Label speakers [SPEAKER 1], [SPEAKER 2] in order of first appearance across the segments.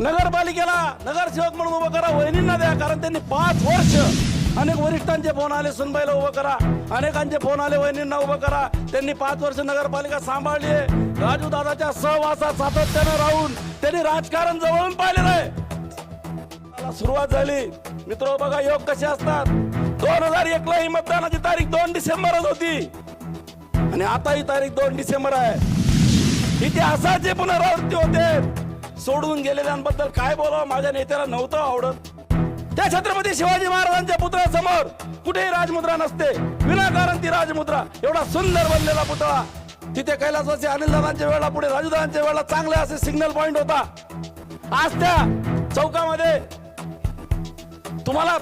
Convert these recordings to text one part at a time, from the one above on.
[SPEAKER 1] नगरपालिकेला नगरसेवक म्हणून उभं करा वहिनींना द्या कारण त्यांनी पाच वर्ष अनेक वरिष्ठांचे फोन आले सुनबाईला उभं करा. अनेकांचे फोन आले वहिनींना उभं करा. त्यांनी पाच वर्ष नगरपालिका सांभाळली आहे. राजू दादाच्या सहवासात सातत्यानं राहून त्यांनी राजकारण जवळून पाहिलेलं आहे. मला सुरुवात झाली. मित्र बघा योग कसे असतात. दोन हजार एकला ही मतदानाची तारीख दोन डिसेंबरच होती. आणि आता ही तारीख दोन डिसेंबर आहे. इतिहासाचे पुनरावृत्ती होते. सोडून गेलेल्यांबद्दल काय बोलावं? माझ्या नेत्याला नव्हतं आवडत. त्या छत्रपती शिवाजी महाराजांच्या पुतळ्यासमोर कुठेही राजमुद्रा नसते. विनाकारण ती राजमुद्रा एवढा सुंदर बनलेला पुतळा. तिथे कैलासवासी अनिलदादांच्या वेळेला पुढे राजूदादांच्या वेळेला चांगले असे सिग्नल पॉइंट होता. आज त्या चौकामध्ये तुम्हाला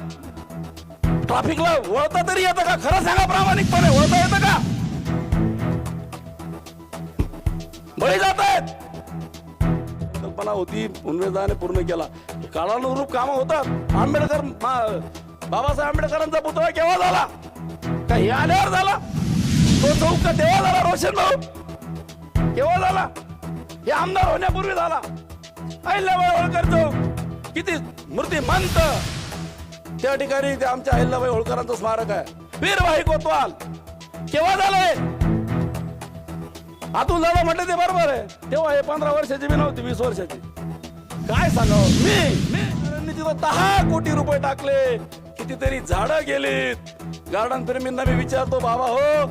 [SPEAKER 1] ट्रॅफिकला वळता तरी येतं का? खरं सांगा प्रामाणिकपणे वळता येत कल्पना होती उन्मेदाने पूर्ण केला. काळानुरूप कामं होतात. आंबेडकर मा- बाबासाहेब आंबेडकरांचा पुतळा केव्हा झाला? काही आल्यावर झाला. तो चौक तेव्हा झाला रोशन भाऊ? केव्हा झाला? हे आमदार होण्यापूर्वी झाला. अहिल्याबाई होळकर चौक किती मूर्तिमंत त्या ठिकाणी ते आमच्या अहिल्याबाई होळकरांचं स्मारक आहे. वीरभाई कोतवाल केव्हा झालंय आतून झालं म्हटलं ते बरोबर आहे. तेव्हा हे पंधरा वर्षाची मी नव्हती वीस वर्षाची. काय सांगाव? मी मी तिथं दहा कोटी रुपये टाकले कितीतरी झाडं गेलीत. गार्डन प्रेमींना मी विचारतो बाबा हो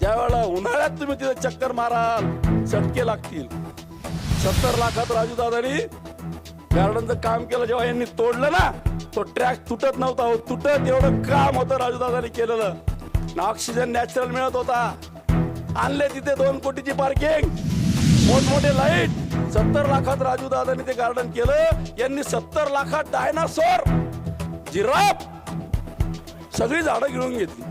[SPEAKER 1] ज्या वेळेला उन्हाळ्यात तुम्ही तिथं चक्कर माराल चटके लागतील. सत्तर लाखात राजू दादानी गार्डनचं काम केलं जेव्हा यांनी तोडलं ना तो ट्रॅक तुटत नव्हता हो तुटत एवढं काम होतं राजू दादानी केलेलं. ना ऑक्सिजन नॅचरल मिळत होता. आणले तिथे दोन कोटीची पार्किंग मोठमोठे लाइट सत्तर लाखात राजू दादानी ते गार्डन केलं. यांनी सत्तर लाखात डायनासोर जिराफ सगळी झाडं गिळून घेतली.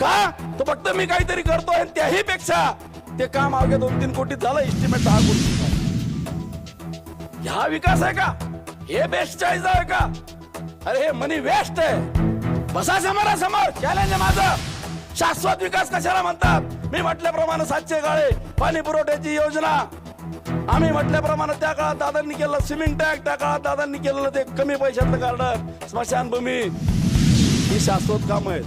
[SPEAKER 1] का? तो फक्त मी काहीतरी करतोय त्याही पेक्षा ते काम अवघ्या दोन तीन कोटीत झालं इस्टिमेट दहा कोटी. ह्या विकास आहे का? हे बेस्ट चॉईस आहे का? अरे हे मनी वेस्ट आहे. बसा समोरासमोर. चॅलेंज आहे माझं. शाश्वत विकास कशाला म्हणतात? मी म्हटल्याप्रमाणे सातशे गाळे पाणी पुरवठ्याची योजना. आम्ही म्हटल्याप्रमाणे त्या काळात दादांनी केलं स्विमिंग टँक त्या काळात दादांनी केलेलं ते कमी पैशातलं गार्डन स्मशानभूमी. ही शाश्वत काम आहेत.